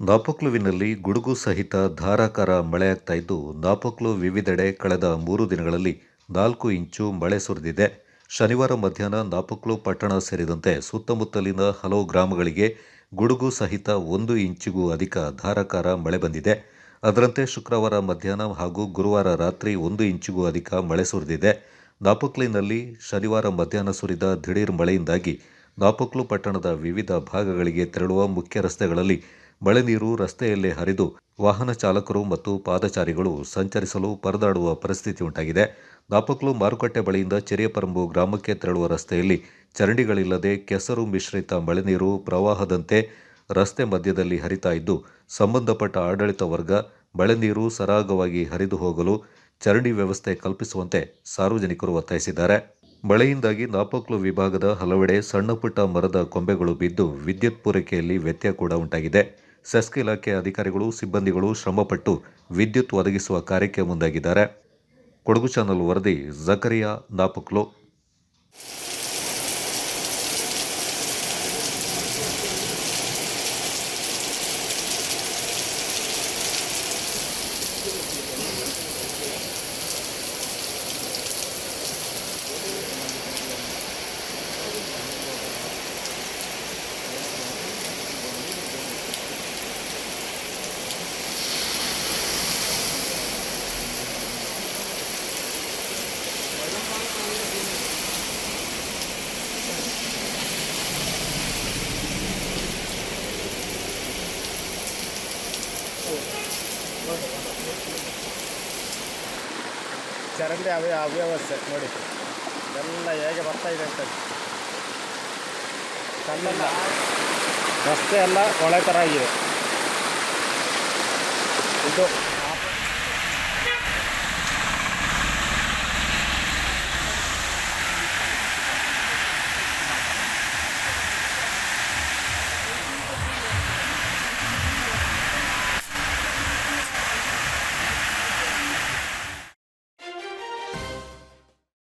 ನಾಪೊಕ್ಲುವಿನಲ್ಲಿ ಗುಡುಗು ಸಹಿತ ಧಾರಾಕಾರ ಮಳೆಯಾಗ್ತಾ ಇದ್ದು, ನಾಪೊಕ್ಲು ವಿವಿಧೆಡೆ ಕಳೆದ ಮೂರು ದಿನಗಳಲ್ಲಿ ನಾಲ್ಕು ಇಂಚು ಮಳೆ ಸುರಿದಿದೆ. ಶನಿವಾರ ಮಧ್ಯಾಹ್ನ ನಾಪೊಕ್ಲು ಪಟ್ಟಣ ಸೇರಿದಂತೆ ಸುತ್ತಮುತ್ತಲಿನ ಹಲವು ಗ್ರಾಮಗಳಿಗೆ ಗುಡುಗು ಸಹಿತ ಒಂದು ಇಂಚಿಗೂ ಅಧಿಕ ಧಾರಾಕಾರ ಮಳೆ ಬಂದಿದೆ. ಅದರಂತೆ ಶುಕ್ರವಾರ ಮಧ್ಯಾಹ್ನ ಹಾಗೂ ಗುರುವಾರ ರಾತ್ರಿ ಒಂದು ಇಂಚಿಗೂ ಅಧಿಕ ಮಳೆ ಸುರಿದಿದೆ. ನಾಪೊಕ್ಲಿನಲ್ಲಿ ಶನಿವಾರ ಮಧ್ಯಾಹ್ನ ಸುರಿದ ದಿಢೀರ್ ಮಳೆಯಿಂದಾಗಿ ನಾಪೊಕ್ಲು ಪಟ್ಟಣದ ವಿವಿಧ ಭಾಗಗಳಿಗೆ ತೆರಳುವ ಮುಖ್ಯ ರಸ್ತೆಗಳಲ್ಲಿ ಮಳೆ ನೀರು ರಸ್ತೆಯಲ್ಲೇ ಹರಿದು ವಾಹನ ಚಾಲಕರು ಮತ್ತು ಪಾದಚಾರಿಗಳು ಸಂಚರಿಸಲು ಪರದಾಡುವ ಪರಿಸ್ಥಿತಿ ಉಂಟಾಗಿದೆ. ದಾಪಕ್ಲು ಮಾರುಕಟ್ಟೆ ಬಳಿಯಿಂದ ಚೆರಿಯಪರಂಬು ಗ್ರಾಮಕ್ಕೆ ತೆರಳುವ ರಸ್ತೆಯಲ್ಲಿ ಚರಂಡಿಗಳಿಲ್ಲದೆ ಕೆಸರು ಮಿಶ್ರಿತ ಮಳೆ ನೀರು ಪ್ರವಾಹದಂತೆ ರಸ್ತೆ ಮಧ್ಯದಲ್ಲಿ ಹರಿತಾ ಇದ್ದು, ಸಂಬಂಧಪಟ್ಟ ಆಡಳಿತ ವರ್ಗ ಮಳೆ ನೀರು ಸರಾಗವಾಗಿ ಹರಿದು ಹೋಗಲು ಚರಂಡಿ ವ್ಯವಸ್ಥೆ ಕಲ್ಪಿಸುವಂತೆ ಸಾರ್ವಜನಿಕರು ಒತ್ತಾಯಿಸಿದ್ದಾರೆ. ಮಳೆಯಿಂದಾಗಿ ನಾಪಕ್ಲು ವಿಭಾಗದ ಹಲವೆಡೆ ಸಣ್ಣಪುಟ್ಟ ಮರದ ಕೊಂಬೆಗಳು ಬಿದ್ದು ವಿದ್ಯುತ್ ಪೂರೈಕೆಯಲ್ಲಿ ವ್ಯತ್ಯಯ ಕೂಡ ಉಂಟಾಗಿದೆ. ಸೆಸ್ಕ್ ಇಲಾಖೆ ಅಧಿಕಾರಿಗಳು ಸಿಬ್ಬಂದಿಗಳು ಶ್ರಮಪಟ್ಟು ವಿದ್ಯುತ್ ಒದಗಿಸುವ ಕಾರ್ಯಕ್ಕೆ ಮುಂದಾಗಿದ್ದಾರೆ. ಕೊಡಗು ಚಾನಲ್ ವರದಿ ಜಕರಿಯಾ ನಾಪೊಕ್ಲು. ಚರಂಡಿ ಅವ್ಯ ಅವ್ಯವಸ್ಥೆ ನೋಡಿ. ಎಲ್ಲ ಹೇಗೆ ಬರ್ತಾ ಇದೆ ಅಂತ. ಕಲ್ಲೆಲ್ಲ ರಸ್ತೆ ಎಲ್ಲ ಕೊಳೆ ಥರ ಆಗಿದೆ. ಇದು